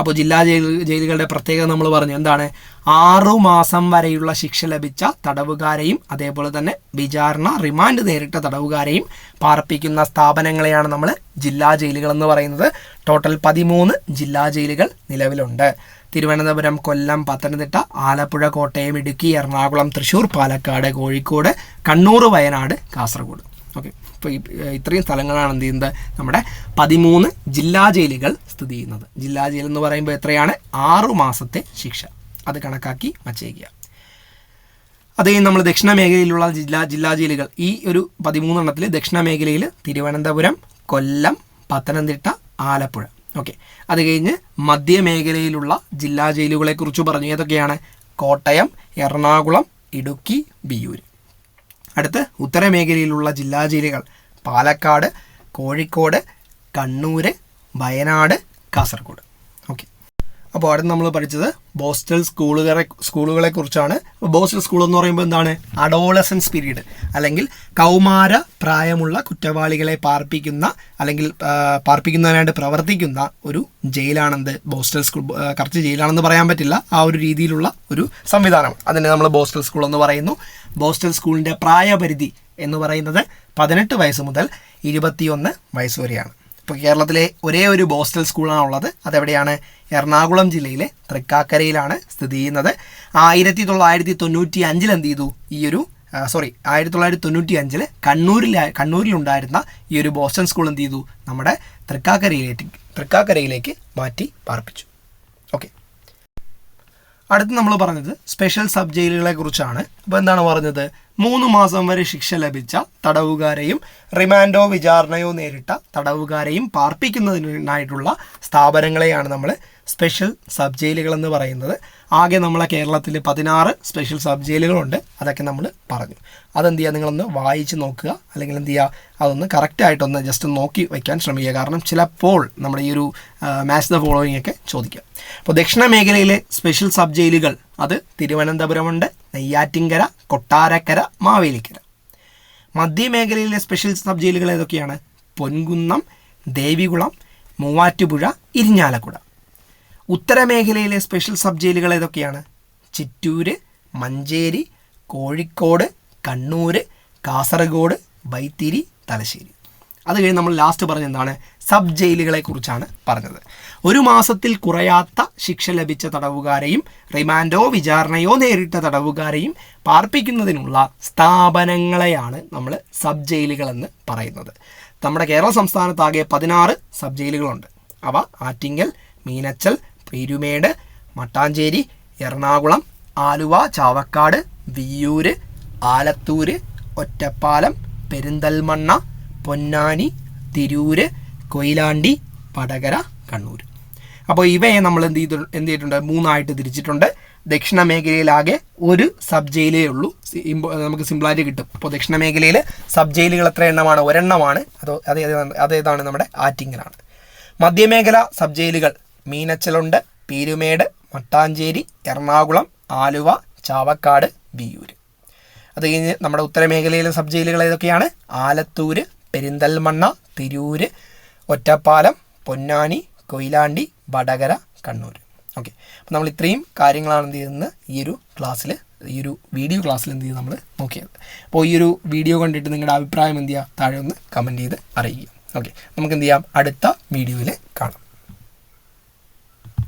അപ്പോൾ ജില്ലാ ജയിൽ ജയിലുകളുടെ പ്രത്യേകത നമ്മൾ പറഞ്ഞു. എന്താണ്? ആറു മാസം വരെയുള്ള ശിക്ഷ ലഭിച്ച തടവുകാരെയും അതേപോലെ തന്നെ വിചാരണ റിമാൻഡ് നേരിട്ട തടവുകാരെയും പാർപ്പിക്കുന്ന സ്ഥാപനങ്ങളെയാണ് നമ്മൾ ജില്ലാ ജയിലുകൾ എന്ന് പറയുന്നത്. ടോട്ടൽ പതിമൂന്ന് ജില്ലാ ജയിലുകൾ നിലവിലുണ്ട്. തിരുവനന്തപുരം കൊല്ലം പത്തനംതിട്ട ആലപ്പുഴ കോട്ടയം ഇടുക്കി എറണാകുളം തൃശ്ശൂർ പാലക്കാട് കോഴിക്കോട് കണ്ണൂർ വയനാട് കാസർഗോഡ്. ഓക്കെ. ഇപ്പോൾ ഇത്രയും സ്ഥലങ്ങളാണ് എന്ത് ചെയ്യുന്നത്? നമ്മുടെ പതിമൂന്ന് ജില്ലാ ജയിലുകൾ സ്ഥിതി ചെയ്യുന്നത്. ജില്ലാ ജയിൽ എന്ന് പറയുമ്പോൾ എത്രയാണ്? ആറു മാസത്തെ ശിക്ഷ. അത് കണക്കാക്കി വച്ചേക്കുക അതേ നമ്മൾ ദക്ഷിണ മേഖലയിലുള്ള ജില്ലാ ജില്ലാ ജയിലുകൾ. ഈ ഒരു പതിമൂന്നെണ്ണത്തിൽ ദക്ഷിണ മേഖലയിൽ തിരുവനന്തപുരം കൊല്ലം പത്തനംതിട്ട ആലപ്പുഴ. ഓക്കെ. അത് കഴിഞ്ഞ് മധ്യമേഖലയിലുള്ള ജില്ലാ ജയിലുകളെ കുറിച്ച് പറഞ്ഞു. ഏതൊക്കെയാണ്? കോട്ടയം എറണാകുളം ഇടുക്കി ബിയൂർ അടുത്ത് ഉത്തരമേഖലയിലുള്ള ജില്ലാ ജയിലുകൾ. പാലക്കാട് കോഴിക്കോട് കണ്ണൂർ വയനാട് കാസർഗോഡ്. ഓക്കെ അപ്പോൾ അവിടെ നമ്മൾ പഠിച്ചത് ബോസ്റ്റൽ സ്കൂളുകളെ സ്കൂളുകളെ കുറിച്ചാണ് ബോസ്റ്റൽ സ്കൂൾ എന്ന് പറയുമ്പോൾ എന്താണ്? Adolescence period. അല്ലെങ്കിൽ കൗമാര പ്രായമുള്ള കുറ്റവാളികളെ പാർപ്പിക്കുന്ന അല്ലെങ്കിൽ പാർപ്പിക്കുന്നതിനായിട്ട് പ്രവർത്തിക്കുന്ന ഒരു ജയിലാണെന്ത്? ബോസ്റ്റൽ സ്കൂൾ കറക്റ്റ് ജയിലാണെന്ന് പറയാൻ പറ്റില്ല. ആ ഒരു രീതിയിലുള്ള ഒരു സംവിധാനം. അതിനെ നമ്മൾ ബോസ്റ്റൽ സ്കൂൾ എന്ന് പറയുന്നു. ബോസ്റ്റൽ സ്കൂളിന്റെ പ്രായപരിധി എന്ന് പറയുന്നത് പതിനെട്ട് വയസ്സ് മുതൽ ഇരുപത്തിയൊന്ന് വയസ്സ് വരെയാണ്. ഇപ്പോൾ കേരളത്തിലെ ഒരേ ഒരു ബോസ്റ്റൽ സ്കൂളാണ് ഉള്ളത്. അതെവിടെയാണ്? എറണാകുളം ജില്ലയിലെ തൃക്കാക്കരയിലാണ് സ്ഥിതി ചെയ്യുന്നത്. ആയിരത്തി തൊള്ളായിരത്തി തൊണ്ണൂറ്റി അഞ്ചിൽ എന്ത് ചെയ്തു? ഈ ഒരു സോറി ആയിരത്തി തൊള്ളായിരത്തി തൊണ്ണൂറ്റി അഞ്ചിൽ കണ്ണൂരിൽ കണ്ണൂരിലുണ്ടായിരുന്ന ഈ ഒരു ബോസ്റ്റൺ സ്കൂൾ എന്ത് ചെയ്തു? നമ്മുടെ തൃക്കാക്കരയിലേക്ക് തൃക്കാക്കരയിലേക്ക് മാറ്റി പാർപ്പിച്ചു. അടുത്ത് നമ്മൾ പറഞ്ഞത് സ്പെഷ്യൽ സബ് ജയിലുകളെ കുറിച്ചാണ്. അപ്പോൾ എന്താണ് പറഞ്ഞത്? മൂന്ന് മാസം വരെ ശിക്ഷ ലഭിച്ച തടവുകാരെയും റിമാൻഡോ വിചാരണയോ നേരിട്ട തടവുകാരെയും പാർപ്പിക്കുന്നതിനായിട്ടുള്ള സ്ഥാപനങ്ങളെയാണ് നമ്മൾ സ്പെഷ്യൽ സബ് ജയിലുകൾ എന്ന് പറയുന്നത്. ആകെ നമ്മളെ കേരളത്തിൽ പതിനാറ് സ്പെഷ്യൽ സബ് ജയിലുകളുണ്ട് അതൊക്കെ നമ്മൾ പറഞ്ഞു. അതെന്ത് ചെയ്യുക നിങ്ങളൊന്ന് വായിച്ച് നോക്കുക. അല്ലെങ്കിൽ എന്ത് ചെയ്യുക അതൊന്ന് കറക്റ്റായിട്ടൊന്ന് ജസ്റ്റ് നോക്കി വയ്ക്കാൻ ശ്രമിക്കുക. കാരണം ചിലപ്പോൾ നമ്മുടെ ഈ ഒരു മാച്ച് ദ ഫോളോയിങ് ഒക്കെ ചോദിക്കുക അപ്പോൾ ദക്ഷിണ മേഖലയിലെ സ്പെഷ്യൽ സബ് ജയിലുകൾ അത് തിരുവനന്തപുരമുണ്ട് നെയ്യാറ്റിങ്കര കൊട്ടാരക്കര മാവേലിക്കര. മധ്യമേഖലയിലെ സ്പെഷ്യൽ സബ് ജയിലുകൾ ഏതൊക്കെയാണ്? പൊൻകുന്നം ദേവികുളം മൂവാറ്റുപുഴ ഇരിഞ്ഞാലക്കുട. ഉത്തരമേഖലയിലെ സ്പെഷ്യൽ സബ് ജയിലുകൾ ഏതൊക്കെയാണ്? ചിറ്റൂര് മഞ്ചേരി കോഴിക്കോട് കണ്ണൂർ കാസർഗോഡ് ബൈത്തിരി തലശ്ശേരി. അത് കഴിഞ്ഞ് നമ്മൾ ലാസ്റ്റ് പറഞ്ഞ എന്താണ്? സബ് ജയിലുകളെ കുറിച്ചാണ് പറഞ്ഞത്. ഒരു മാസത്തിൽ കുറയാത്ത ശിക്ഷ ലഭിച്ച തടവുകാരെയും റിമാൻഡോ വിചാരണയോ നേരിട്ട തടവുകാരെയും പാർപ്പിക്കുന്നതിനുള്ള സ്ഥാപനങ്ങളെയാണ് നമ്മൾ സബ് ജയിലുകളെന്ന് പറയുന്നത്. നമ്മുടെ കേരള സംസ്ഥാനത്താകെ പതിനാറ് സബ് ജയിലുകളുണ്ട് അവ ആറ്റിങ്ങൽ മീനച്ചൽ പീരുമേട് മട്ടാഞ്ചേരി എറണാകുളം ആലുവ ചാവക്കാട് വിയ്യൂര് ആലത്തൂര് ഒറ്റപ്പാലം പെരിന്തൽമണ്ണ പൊന്നാനി തിരൂര് കൊയിലാണ്ടി പടകര കണ്ണൂർ അപ്പോൾ ഇവയെ നമ്മൾ എന്ത് ചെയ്തു എന്ത് ചെയ്തിട്ടുണ്ട്? മൂന്നായിട്ട് തിരിച്ചിട്ടുണ്ട്. ദക്ഷിണ മേഖലയിലാകെ ഒരു സബ് ജയിലേ ഉള്ളൂ നമുക്ക് സിമ്പിളായിട്ട് കിട്ടും. അപ്പോൾ ദക്ഷിണ മേഖലയിൽ സബ് ജയിലുകൾ എത്ര എണ്ണമാണ്? ഒരെണ്ണമാണ്. അതോ അതേതാണ് നമ്മുടെ ആറ്റിങ്ങലാണ്. മധ്യമേഖല സബ് ജയിലുകൾ മീനച്ചലുണ്ട് പീരുമേട് മട്ടാഞ്ചേരി എറണാകുളം ആലുവ ചാവക്കാട് ബിയൂർ അത് കഴിഞ്ഞ് നമ്മുടെ ഉത്തരമേഖലയിലെ സബ് ജയിലുകൾ ഏതൊക്കെയാണ്? ആലത്തൂര് പെരിന്തൽമണ്ണ തിരൂര് ഒറ്റപ്പാലം പൊന്നാനി കൊയിലാണ്ടി വടകര കണ്ണൂർ. ഓക്കെ. അപ്പോൾ നമ്മൾ ഇത്രയും കാര്യങ്ങളാണ് എന്ത് ചെയ്യുന്നത് ഈ ഒരു ക്ലാസ്സിൽ ഈ ഒരു വീഡിയോ ക്ലാസ്സിൽ എന്ത് ചെയ്യുന്നത് നമ്മൾ നോക്കിയത്. അപ്പോൾ ഈ ഒരു വീഡിയോ കണ്ടിട്ട് നിങ്ങളുടെ അഭിപ്രായം എന്ത് ചെയ്യുക? താഴെ ഒന്ന് കമന്റ് ചെയ്ത് അറിയിക്കുക. ഓക്കെ. നമുക്ക് എന്ത് ചെയ്യാം? അടുത്ത വീഡിയോയിൽ കാണാം.